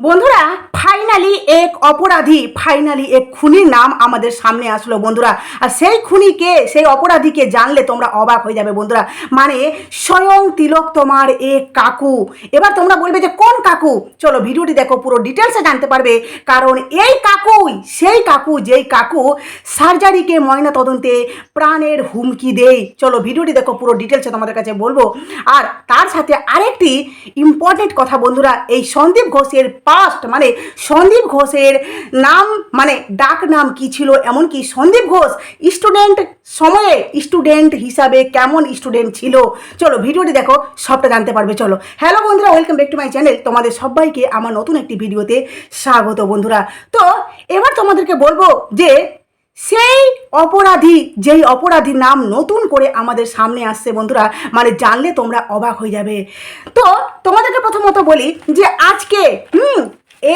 বন্ধুরা ফাইনালি এক অপরাধী ফাইনালি এক খুনির নাম আমাদের সামনে আসলো, বন্ধুরা। আর সেই খুনিকে, সেই অপরাধীকে জানলে তোমরা অবাক হয়ে যাবে, বন্ধুরা। মানে স্বয়ং তিলক তোমার এক কাকু। এবার তোমরা বলবে যে, কোন কাকু? চলো ভিডিওটি দেখো, পুরো ডিটেলসে জানতে পারবে। কারণ এই কাকুই, সেই কাকু, যেই কাকু সার্জারিকে ময়না তদন্তে প্রাণের হুমকি দেয়। চলো ভিডিওটি দেখো, পুরো ডিটেলসে তোমাদের কাছে বলব। আর তার সাথে আরেকটি ইম্পর্টেন্ট কথা, বন্ধুরা, এই সন্দীপ ঘোষের পাস্ট মানে সন্দীপ ঘোষের নাম মানে ডাক নাম কি ছিল, এমনকি সন্দীপ ঘোষ স্টুডেন্ট সময়ে স্টুডেন্ট হিসাবে কেমন স্টুডেন্ট ছিল? চলো ভিডিওটি দেখো, সবটা জানতে পারবে, চলো। হ্যালো বন্ধুরা welcome back to my channel তোমাদের সবাইকে আমার নতুন একটি ভিডিওতে স্বাগত বন্ধুরা। তো, এবার তোমাদেরকে বলব যে, সেই অপরাধী, যেই অপরাধীর নাম নতুন করে আমাদের সামনে আসছে বন্ধুরা মানে জানলে তোমরা অবাক হয়ে যাবে। তো, তোমাদেরকে প্রথমত বলি যে আজকে, হুম,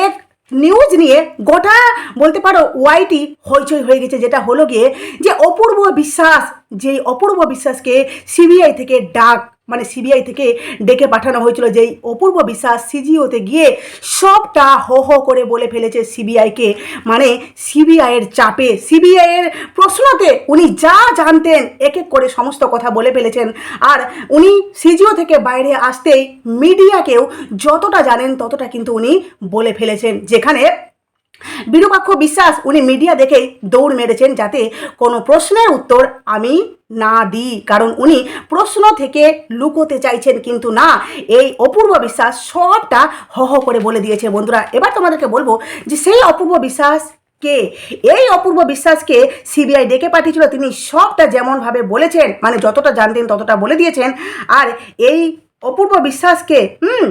এক নিউজ নিয়ে গোটা বলতে পারো ওয়াইটি হইচই হয়ে গেছে, যেটা হলো গিয়ে যে অপূর্ব বিশ্বাস যে অপূর্ব বিশ্বাসকে সিবিআই থেকে ডাক মানে সিবিআই থেকে ডেকে পাঠানো হয়েছিল যেই অপূর্ব বিশ্বাস সিজিওতে গিয়ে সবটা হো হো করে বলে ফেলেছে সিবিআইকে মানে সিবিআইয়ের চাপে সিবিআইয়ের প্রশ্নতে উনি যা জানতেন এক এক করে সমস্ত কথা বলে ফেলেছেন। আর উনি সিজিও থেকে বাইরে আসতেই মিডিয়াকেও যতটা জানেন ততটা কিন্তু উনি বলে ফেলেছেন। যেখানে বিরূপাক্ষ বিশ্বাস, উনি মিডিয়া দেখেই দৌড় মেরেছেন যাতে কোনো প্রশ্নের উত্তর আমি না দিই। কারণ উনি প্রশ্ন থেকে লুকোতে চাইছেন, কিন্তু না, এই অপূর্ব বিশ্বাস সবটা হ হ করে বলে দিয়েছে বন্ধুরা। এবার তোমাদেরকে বলব যে সেই অপূর্ব বিশ্বাস কে? এই অপূর্ব বিশ্বাসকে সিবিআই ডেকে পাঠিয়েছিল, তিনি সবটা যেমনভাবে বলেছেন মানে যতটা জানতেন ততটা বলে দিয়েছেন। আর এই অপূর্ব বিশ্বাসকে, হুম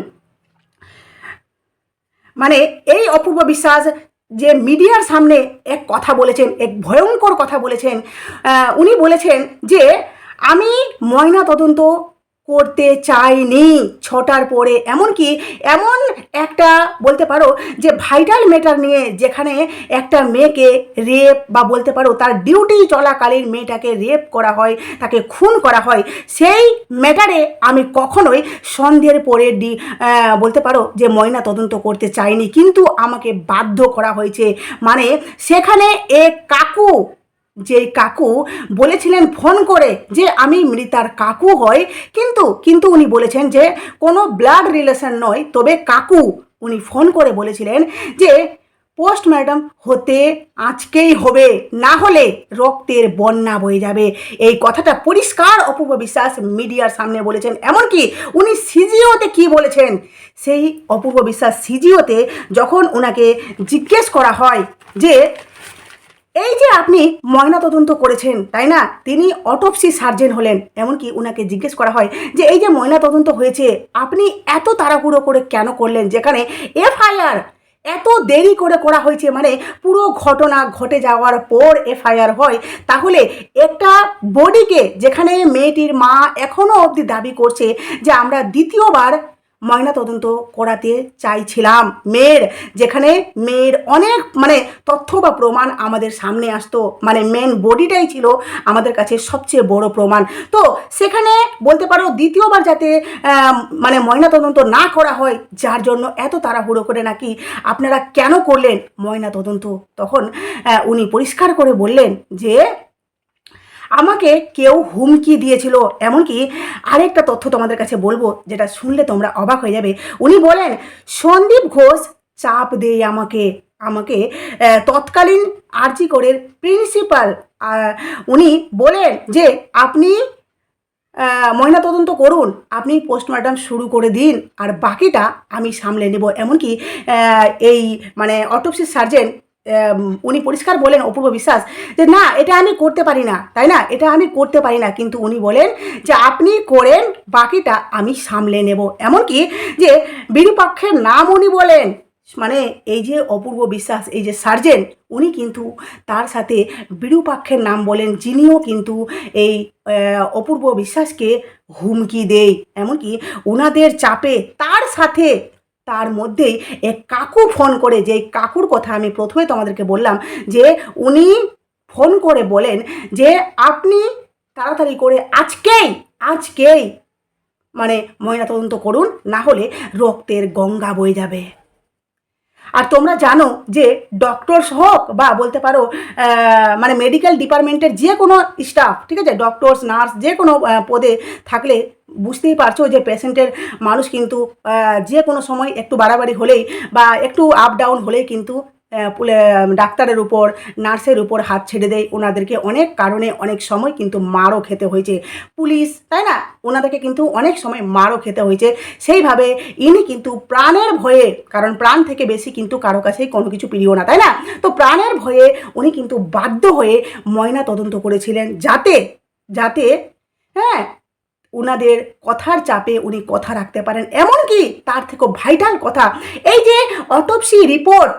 মানে এই অপূর্ব বিশ্বাস যে মিডিয়ার সামনে এক কথা বলেছেন, এক ভয়ঙ্কর কথা বলেছেন উনি বলেছেন যে, আমি ময়না তদন্ত করতে চাইনি। ছটার পরে এমনকি এমন একটা বলতে পারো যে ভাইটাল ম্যাটার নিয়ে যেখানে একটা মেয়েকে রেপ বা বলতে পারো তার ডিউটি চলাকালীন মেয়েটাকে রেপ করা হয়, তাকে খুন করা হয়, সেই ম্যাটারে আমি কখনোই সন্ধ্যের পরে ডি বলতে পারো যে ময়না তদন্ত করতে চাইনি। কিন্তু আমাকে বাধ্য করা হয়েছে। মানে সেখানে এক কাকু যে কাকু বলেছিলেন ফোন করে যে আমি মৃতার কাকু হই, কিন্তু কিন্তু উনি বলেছেন যে কোনো ব্লাড রিলেশন নয়, তবে কাকু উনি ফোন করে বলেছিলেন যে পোস্টমর্টম হতে আজকেই হবে, না হলে রক্তের বন্যা বয়ে যাবে। এই কথাটা পরিষ্কার অপূর্ব বিশ্বাস মিডিয়ার সামনে বলেছেন। এমনকি উনি সিজিওতে কি বলেছেন? সেই অপূর্ব বিশ্বাস সিজিওতে যখন ওনাকে জিজ্ঞেস করা হয় যে এই যে আপনি ময়নাতদন্ত করেছেন, তাই না? তিনি অটোপসি সার্জেন হলেন। এমনকি ওনাকে জিজ্ঞেস করা হয় যে, এই যে ময়নাতদন্ত হয়েছে, আপনি এত তাড়াহুড়ো করে কেন করলেন? যেখানে এফআইআর এত দেরি করে করা হয়েছে মানে পুরো ঘটনা ঘটে যাওয়ার পর এফআইআর হয়, তাহলে একটা বডিকে যেখানে মেয়েটির মা এখনও অবধি দাবি করছে যে, আমরা দ্বিতীয়বার ময়নাতদন্ত করাতে চাইছিলাম। মেয়ের, যেখানে মেয়ের অনেক মানে তথ্য বা প্রমাণ আমাদের সামনে আসতো। মানে মেন বডিটাই ছিল আমাদের কাছে সবচেয়ে বড় প্রমাণ। তো সেখানে বলতে পারো দ্বিতীয়বার যাতে মানে ময়নাতদন্ত না করা হয়, যার জন্য এত তাড়াহুড়ো করে নাকি আপনারা কেন করলেন? ময়নাতদন্ত তখন উনি পরিষ্কার করে বললেন যে আমাকে কেউ হুমকি দিয়েছিল। এমনকি আরেকটা তথ্য তোমাদের কাছে বলব, যেটা শুনলে তোমরা অবাক হয়ে যাবে। উনি বলেন, সন্দীপ ঘোষ চাপ দেয় আমাকে। আমাকে তৎকালীন আরজি কোরের প্রিন্সিপাল উনি বলেন যে, আপনি ময়নাতদন্ত করুন। আপনি পোস্টমর্টম শুরু করে দিন। আর বাকিটা আমি সামলে নেব। এমনকি এই মানে অটোপসি সার্জেন উনি পরিষ্কার বলেন অপূর্ব বিশ্বাস যে, না, এটা আমি করতে পারি না। তাই না? এটা আমি করতে পারি না। কিন্তু উনি বলেন যে, আপনি করেন, বাকিটা আমি সামলে নেব। এমনকি যে, বিরূপক্ষের নাম উনি বলেন মানে এই যে অপূর্ব বিশ্বাস, এই যে সার্জেন উনি কিন্তু তার সাথে বিরূপাক্ষের নাম বলেন, যিনিও কিন্তু এই অপূর্ব বিশ্বাসকে হুমকি দেয়। এমনকি ওনাদের চাপে তার সাথে তার মধ্যেই এক কাকু ফোন করে যে কাকুর কথা আমি প্রথমে তোমাদেরকে বললাম, যে উনি ফোন করে বলেন যে আপনি তাড়াতাড়ি করে আজকেই আজকেই মানে ময়নাতদন্ত করুন, না হলে রক্তের গঙ্গা বয়ে যাবে। আর তোমরা জানো যে ডক্টরস হোক বা বলতে পারো মানে মেডিকেল ডিপার্টমেন্টের যে কোনো স্টাফ ঠিক আছে? ডক্টরস নার্স যে কোনো পদে থাকলে বুঝতেই পারছ যে পেশেন্টের মানুষ কিন্তু যে কোনো সময় একটু বাড়াবাড়ি হলেই বা একটু আপ ডাউন হলেই কিন্তু ডাক্তারের উপর, নার্সের উপর হাত ছেড়ে দেয়। ওনাদেরকে অনেক কারণে অনেক সময় কিন্তু মারও খেতে হয়েছে। পুলিশ, তাই না? ওনাদেরকে কিন্তু অনেক সময় মারও খেতে হয়েছে। সেইভাবে ইনি কিন্তু প্রাণের ভয়ে, কারণ প্রাণ থেকে বেশি কিন্তু কারও কাছেই কোনো কিছু প্রিয় না, তাই না? তো প্রাণের ভয়ে উনি কিন্তু বাধ্য হয়ে ময়না তদন্ত করেছিলেন। যাতে যাতে হ্যাঁ ওনাদের কথার চাপে উনি কথা রাখতে পারেন। এমনকি তার থেকেও ভাইটাল কথা, এই যে অটপসি রিপোর্ট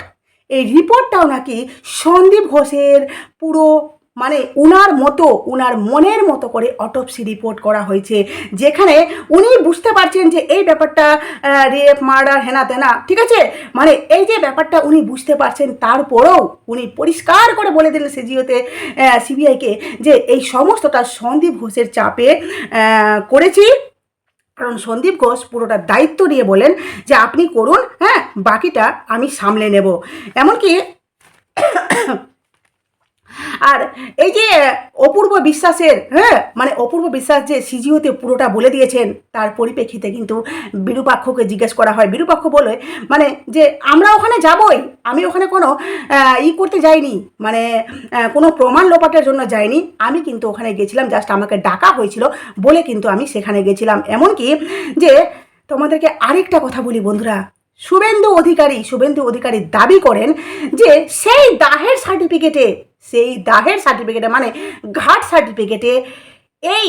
এই রিপোর্টটাও নাকি সন্দীপ ঘোষের পুরো মানে উনার মতো, উনার মনের মতো করে অটপসি রিপোর্ট করা হয়েছে, যেখানে উনি বুঝতে পারছেন যে এই ব্যাপারটা রেপ মার্ডার হেনা তেনা, ঠিক আছে? মানে এই যে ব্যাপারটা উনি বুঝতে পারছেন তারপরেও উনি পরিষ্কার করে বলে দিলেন সিজিওতে সিবিআইকে যে এই সমস্তটা সন্দীপ ঘোষের চাপে করেছি। কারণ সন্দীপ ঘোষ পুরোটা দায়িত্ব নিয়ে বলেন যে আপনি করুন হ্যাঁ বাকিটা আমি সামলে নেব। এমনকি আর এই যে অপূর্ব বিশ্বাসের হ্যাঁ? মানে অপূর্ব বিশ্বাস যে সিজিওতে পুরোটা বলে দিয়েছেন, তার পরিপ্রেক্ষিতে কিন্তু বিরুপাক্ষকে জিজ্ঞেস করা হয়। বিরূপাক্ষ বলে মানে যে আমরা ওখানে যাবই, আমি ওখানে কোনো ই করতে যাইনি মানে কোনো প্রমাণ লোপাটের জন্য যাইনি। আমি কিন্তু ওখানে গেছিলাম জাস্ট আমাকে ডাকা হয়েছিল বলে কিন্তু আমি সেখানে গেছিলাম। এমনকি যে তোমাদেরকে আরেকটা কথা বলি বন্ধুরা শুভেন্দু অধিকারী শুভেন্দু অধিকারী দাবি করেন যে সেই দাহের সার্টিফিকেটে সেই দাহের সার্টিফিকেটে মানে ঘাট সার্টিফিকেটে এই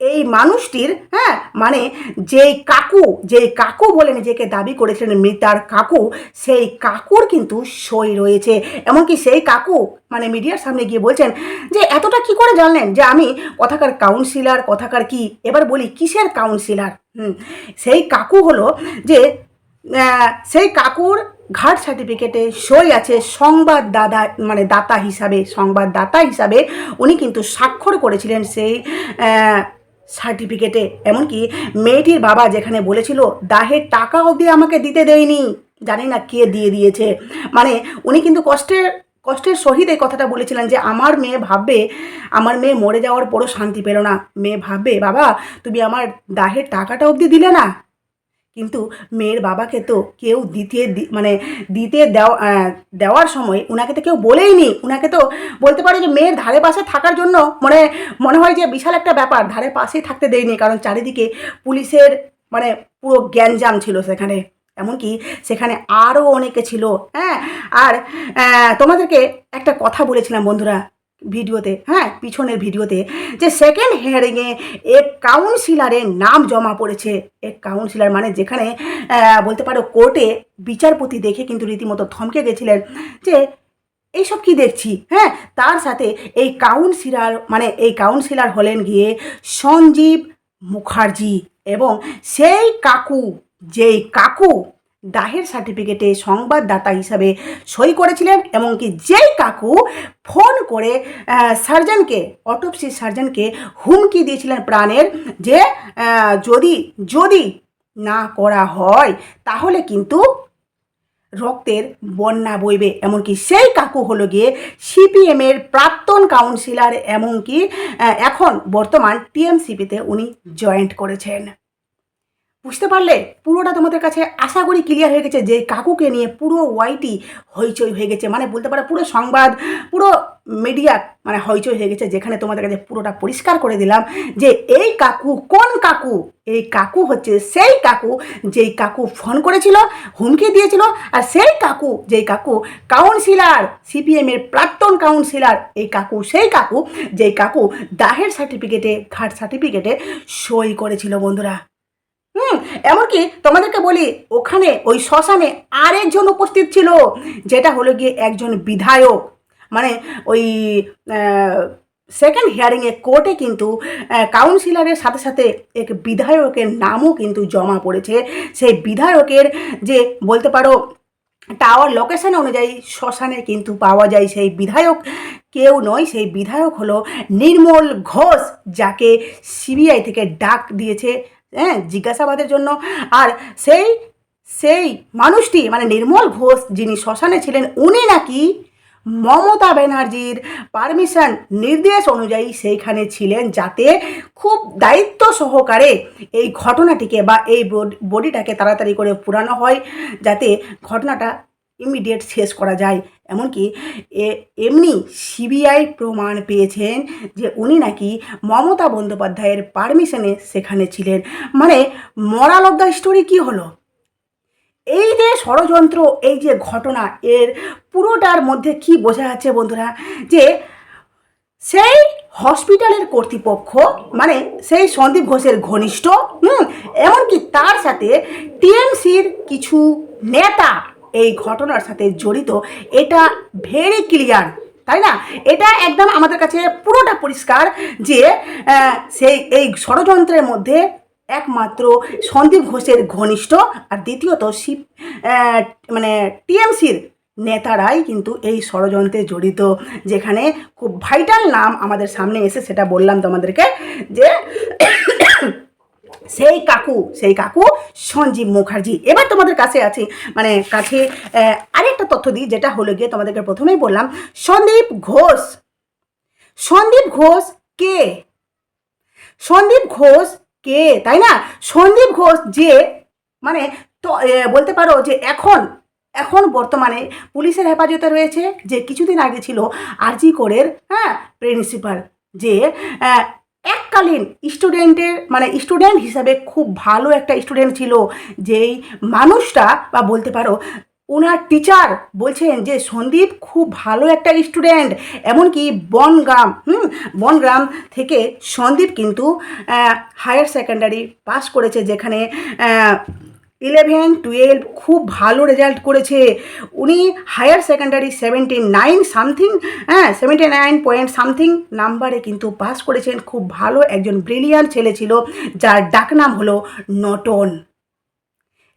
এই মানুষটির হ্যাঁ মানে যেই কাকু যেই কাকু বলে নিজেকে দাবি করেছিলেন মৃতার কাকু, সেই কাকুর কিন্তু সই রয়েছে। এমনকি সেই কাকু মানে মিডিয়ার সামনে গিয়ে বলছেন যে, এতটা কি করে জানলেন যে আমি কথাকার কাউন্সিলর কথাকার কি? এবার বলি, কিসের কাউন্সিলার হুম, সেই কাকু হলো যে সেই কাকুর ঘাট সার্টিফিকেটে সই আছে সংবাদ দাদা মানে দাতা হিসাবে সংবাদদাতা হিসাবে উনি কিন্তু স্বাক্ষর করেছিলেন সেই সার্টিফিকেটে এমনকি মেয়েটির বাবা যেখানে বলেছিল দাহের টাকা অবধি আমাকে দিতে দেয়নি। জানি না কে দিয়ে দিয়েছে। মানে উনি কিন্তু কষ্টের কষ্টের সহিত এই কথাটা বলেছিলেন যে, আমার মেয়ে ভাববে, আমার মেয়ে মরে যাওয়ার পরও শান্তি পেল না। মেয়ে ভাববে, বাবা, তুমি আমার দাহের টাকাটা অবধি দিলে না? কিন্তু মেয়ের বাবাকে তো কেউ দিতে মানে দিতে দেওয়া দেওয়ার সময় ওনাকে তো কেউ বলেইনি। ওনাকে তো বলতে পারো যে মেয়ের ধারে পাশে থাকার জন্য মানে মনে হয় যে বিশাল একটা ব্যাপার, ধারে পাশেই থাকতে দেয়নি। কারণ চারিদিকে পুলিশের মানে পুরো জ্ঞানজাম ছিল সেখানে। এমনকি সেখানে আরও অনেকে ছিল হ্যাঁ? আর তোমাদেরকে একটা কথা বলেছিলাম বন্ধুরা। ভিডিওতে হ্যাঁ পিছনের ভিডিওতে, যে সেকেন্ড হিয়ারিংয়ে এক কাউন্সিলারের নাম জমা পড়েছে। এক কাউন্সিলর মানে যেখানে বলতে পারো কোর্টে বিচারপতি দেখে কিন্তু রীতিমতো থমকে গেছিলেন যে, এইসব কি দেখছি? হ্যাঁ তার সাথে এই কাউন্সিলার মানে এই কাউন্সিলর হলেন গিয়ে সঞ্জীব মুখার্জি এবং সেই কাকু, যেই কাকু দাহের সার্টিফিকেটে সংবাদদাতা হিসাবে সই করেছিলেন এমনকি যেই কাকু ফোন করে সার্জনকে অটোপসি সার্জনকে হুমকি দিয়েছিলেন প্রাণের যে যদি যদি না করা হয় তাহলে কিন্তু রক্তের বন্যা বইবে। এমনকি সেই কাকু হলো গিয়ে সিপিএমের প্রাক্তন কাউন্সিলর, এমনকি এখন বর্তমান টিএমসিপিতে উনি জয়েন্ট করেছেন। বুঝতে পারলে? পুরোটা তোমাদের কাছে আশা করি ক্লিয়ার হয়ে গেছে যে কাকুকে নিয়ে পুরো ওয়াইটি হইচই হয়ে গেছে। মানে বলতে পারো, পুরো সংবাদ, পুরো মিডিয়া মানে হইচই হয়ে গেছে, যেখানে তোমাদের কাছে পুরোটা পরিষ্কার করে দিলাম যে এই কাকু কোন কাকু? এই কাকু হচ্ছে সেই কাকু যেই কাকু ফোন করেছিল, হুমকি দিয়েছিল, আর সেই কাকু যেই কাকু কাউন্সিলার সিপিএমের প্রাক্তন কাউন্সিলর এই কাকু সেই কাকু যেই কাকু দাহের সার্টিফিকেটে ঘাট সার্টিফিকেটে সই করেছিল বন্ধুরা। এমনকি তোমাদেরকে বলি, ওখানে ওই শ্মশানে আরেকজন উপস্থিত ছিল, যেটা হলো গিয়ে একজন বিধায়ক। মানে ওই সেকেন্ড হিয়ারিংয়ে কোর্টে কিন্তু কাউন্সিলরের সাথে সাথে এক বিধায়কের নামও কিন্তু জমা পড়েছে। সেই বিধায়কের যে বলতে পারো টাওয়ার লোকেশন অনুযায়ী শ্মশানে কিন্তু পাওয়া যায় সেই বিধায়ক। কেউ নয়, সেই বিধায়ক হলো নির্মল ঘোষ, যাকে সিবিআই থেকে ডাক দিয়েছে। হ্যাঁ জিজ্ঞাসাবাদের জন্য। আর সেই সেই মানুষটি মানে নির্মল ঘোষ যিনি শ্মশানে ছিলেন, উনি নাকি মমতা ব্যানার্জির পারমিশন নির্দেশ অনুযায়ী সেইখানে ছিলেন যাতে খুব দায়িত্ব সহকারে এই ঘটনাটিকে বা এই বডিটাকে তাড়াতাড়ি করে পুরানো হয়, যাতে ঘটনাটা ইমিডিয়েট শেষ করা যায়। এমনকি এমনি সিবিআই প্রমাণ পেয়েছেন যে উনি নাকি মমতা বন্দ্যোপাধ্যায়ের পারমিশনে সেখানে ছিলেন। মানে মরাল অফ দ্য স্টোরি কী হলো? এই যে ষড়যন্ত্র, এই যে ঘটনা, এর পুরোটার মধ্যে কি বোঝা যাচ্ছে বন্ধুরা? যে সেই হসপিটালের কর্তৃপক্ষ মানে সেই সন্দীপ ঘোষের ঘনিষ্ঠ, হুম, এমনকি তার সাথে টিএমসির কিছু নেতা এই ঘটনার সাথে জড়িত। এটা ভেরি ক্লিয়ার তাই না? এটা একদম আমাদের কাছে পুরোটা পরিষ্কার যে সেই, এই ষড়যন্ত্রের মধ্যে একমাত্র সন্দীপ ঘোষের ঘনিষ্ঠ আর দ্বিতীয়ত শিব মানে টিএমসির নেতারাই কিন্তু এই ষড়যন্ত্রে জড়িত, যেখানে খুব ভাইটাল নাম আমাদের সামনে এসে সেটা বললাম তোমাদেরকে যে সেই কাকু সেই কাকু সঞ্জীব মুখার্জি। এবার তোমাদের কাছে আছে মানে কাছে আরেকটা তথ্য দিই, যেটা হলো গিয়ে তোমাদেরকে প্রথমেই বললাম, সন্দীপ ঘোষ। সন্দীপ ঘোষ কে? সন্দীপ ঘোষ কে? তাই না? সন্দীপ ঘোষ যে মানে তো বলতে পারো যে এখন এখন বর্তমানে পুলিশের হেফাজতে রয়েছে, যে কিছুদিন আগে ছিল আরজি কোরের হ্যাঁ প্রিন্সিপাল, যে এককালীন স্টুডেন্টের মানে স্টুডেন্ট হিসাবে খুব ভালো একটা স্টুডেন্ট ছিল, যেই মানুষটা, বা বলতে পারো ওনার টিচার বলছেন যে, সন্দীপ খুব ভালো একটা স্টুডেন্ট। এমনকি বনগ্রাম, হুম, বনগ্রাম থেকে সন্দীপ কিন্তু হায়ার সেকেন্ডারি পাস করেছে, যেখানে ইলেভেন, টুয়েলভ খুব ভালো রেজাল্ট করেছে। উনি higher secondary seventy nine something হ্যাঁ সেভেন্টি নাইন পয়েন্ট সামথিং নাম্বারে কিন্তু পাস করেছেন। খুব ভালো একজন ব্রিলিয়ান ছেলে ছিল, যার ডাকনাম হলো নটন।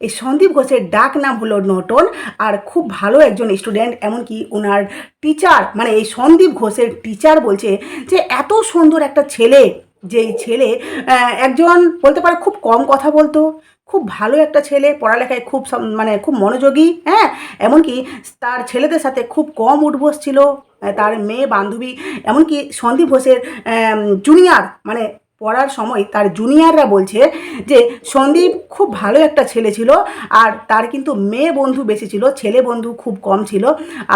এই সন্দীপ ঘোষের ডাক নাম হলো নটন, আর খুব ভালো একজন স্টুডেন্ট, এমনকি ওনার টিচার মানে এই সন্দীপ ঘোষের টিচার বলছে যে, এত সুন্দর একটা ছেলে যেই ছেলে একজন বলতে পারে খুব কম কথা বলতো, খুব ভালো একটা ছেলে, পড়ালেখায় খুব মানে খুব মনোযোগী হ্যাঁ? এমনকি তার ছেলেদের সাথে খুব কম উঠবোস ছিল তার মেয়ে বান্ধবী, এমনকি সন্দীপ ঘোষের জুনিয়র মানে পড়ার সময় তার জুনিয়ররা বলছে যে, সন্দীপ খুব ভালো একটা ছেলে ছিল, আর তার কিন্তু মেয়ে বন্ধু বেশি ছিল, ছেলে বন্ধু খুব কম ছিল,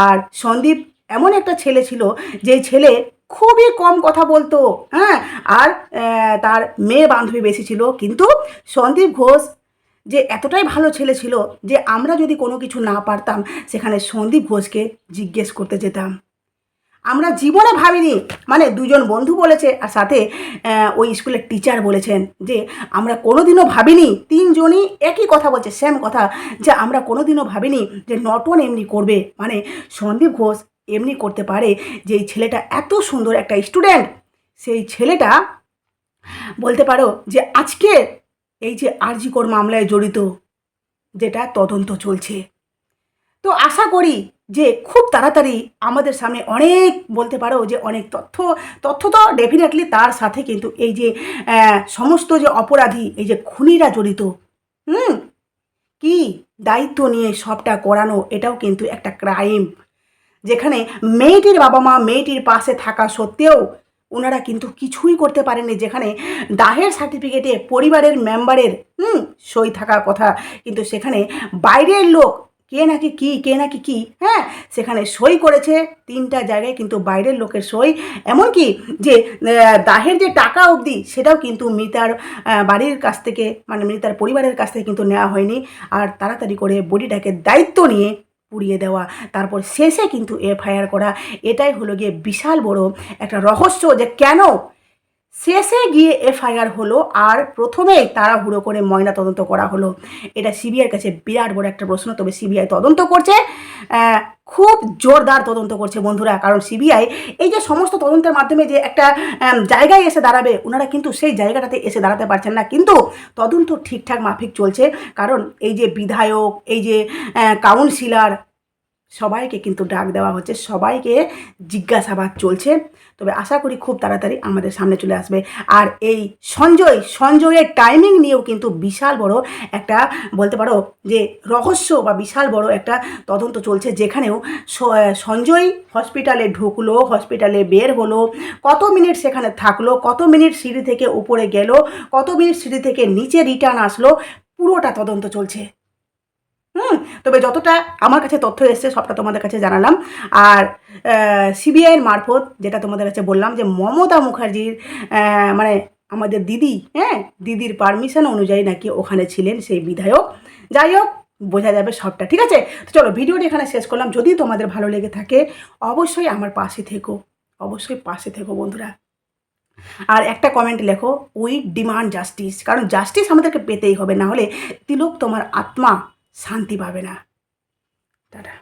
আর সন্দীপ এমন একটা ছেলে ছিল যেই ছেলে খুবই কম কথা বলতো হ্যাঁ? আর তার মেয়ে বান্ধবী বেশি ছিল। কিন্তু সন্দীপ ঘোষ যে এতটাই ভালো ছেলে ছিল যে আমরা যদি কোনো কিছু না পারতাম, সেখানে সন্দীপ ঘোষকে জিজ্ঞেস করতে যেতাম। আমরা জীবনে ভাবিনি মানে দুজন বন্ধু বলেছে, আর সাথে ওই স্কুলের টিচার বলেছেন যে আমরা কোনোদিনও ভাবিনি, তিনজনই একই কথা বলছে সেম কথা, যে আমরা কোনোদিনও ভাবিনি যে নটন এমনি করবে। মানে সন্দীপ ঘোষ এমনি করতে পারে যে এই ছেলেটা এত সুন্দর একটা স্টুডেন্ট সেই ছেলেটা বলতে পারো যে আজকে এই যে আরজিকর মামলায় জড়িত, যেটা তদন্ত চলছে। তো আশা করি যে খুব তাড়াতাড়ি আমাদের সামনে অনেক বলতে পারো যে অনেক তথ্য তথ্য তো ডেফিনেটলি তার সাথে কিন্তু এই যে সমস্ত যে অপরাধী, এই যে খুনিরা জড়িত, হুম? কি দায়িত্ব নিয়ে সবটা করানো এটাও কিন্তু একটা ক্রাইম যেখানে মেয়েটির বাবা মা মেয়েটির পাশে থাকা সত্ত্বেও ওনারা কিন্তু কিছুই করতে পারেননি, যেখানে দাহের সার্টিফিকেটে পরিবারের মেম্বারের হুম, সই থাকার কথা। কিন্তু সেখানে বাইরের লোক কে নাকি কি, কে নাকি কি হ্যাঁ সেখানে সই করেছে তিনটা জায়গায় কিন্তু বাইরের লোকের সই। এমনকি যে দাহের যে টাকা অবধি সেটাও কিন্তু মৃতার বাড়ির কাছ থেকে মানে মৃতার পরিবারের কাছ থেকে কিন্তু নেওয়া হয়নি। আর তাড়াতাড়ি করে বডিটাকে দায়িত্ব নিয়ে পুড়িয়ে দেওয়া, তারপর শেষে কিন্তু এফআইআর করা, এটাই হলো গিয়ে বিশাল বড় একটা রহস্য যে কেন শেষে গিয়ে এফআইআর হলো আর প্রথমেই তাড়াহুড়ো করে ময়না তদন্ত করা হলো। এটা সিবিআইয়ের কাছে বিরাট বড় একটা প্রশ্ন, তবে সিবিআই তদন্ত করছে। খুব জোরদার তদন্ত করছে বন্ধুরা। কারণ সিবিআই এই যে সমস্ত তদন্তের মাধ্যমে যে একটা জায়গায় এসে দাঁড়াবে ওনারা কিন্তু সেই জায়গাটাতে এসে দাঁড়াতে পারছেন না। কিন্তু তদন্ত ঠিকঠাক মাফিক চলছে। কারণ এই যে বিধায়ক, এই যে কাউন্সিলর সবাইকে কিন্তু ডাক দেওয়া হচ্ছে, সবাইকে জিজ্ঞাসাবাদ চলছে। তবে আশা করি খুব তাড়াতাড়ি আমাদের সামনে চলে আসবে। আর এই সঞ্জয়, সঞ্জয়ের টাইমিং নিয়েও কিন্তু বিশাল বড় একটা বলতে পারো যে রহস্য বা বিশাল বড় একটা তদন্ত চলছে, যেখানেও সঞ্জয় হসপিটালে ঢুকলো হসপিটালে বের হলো, কত মিনিট সেখানে থাকল, কত মিনিট সিঁড়ি থেকে উপরে গেল, কত মিনিট সিঁড়ি থেকে নিচে রিটার্ন আসলো, পুরোটা তদন্ত চলছে। হুম, তবে যতটা আমার কাছে তথ্য এসছে, সবটা তোমাদের কাছে জানালাম। আর সিবিআইয়ের মারফত যেটা তোমাদের কাছে বললাম যে মমতা মুখার্জির মানে আমাদের দিদি হ্যাঁ দিদির পারমিশন অনুযায়ী নাকি ওখানে ছিলেন সেই বিধায়ক। যাই হোক, বোঝা যাবে সবটা, ঠিক আছে? তো চলো, ভিডিওটি এখানে শেষ করলাম। যদি তোমাদের ভালো লেগে থাকে, অবশ্যই আমার পাশে থেকো, অবশ্যই পাশে থেকো বন্ধুরা। আর একটা কমেন্ট লেখো উই ডিমান্ড জাস্টিস কারণ জাস্টিস আমাদেরকে পেতেই হবে, না হলে তিলক তোমার আত্মা শান্তি পাবে না। টাটা।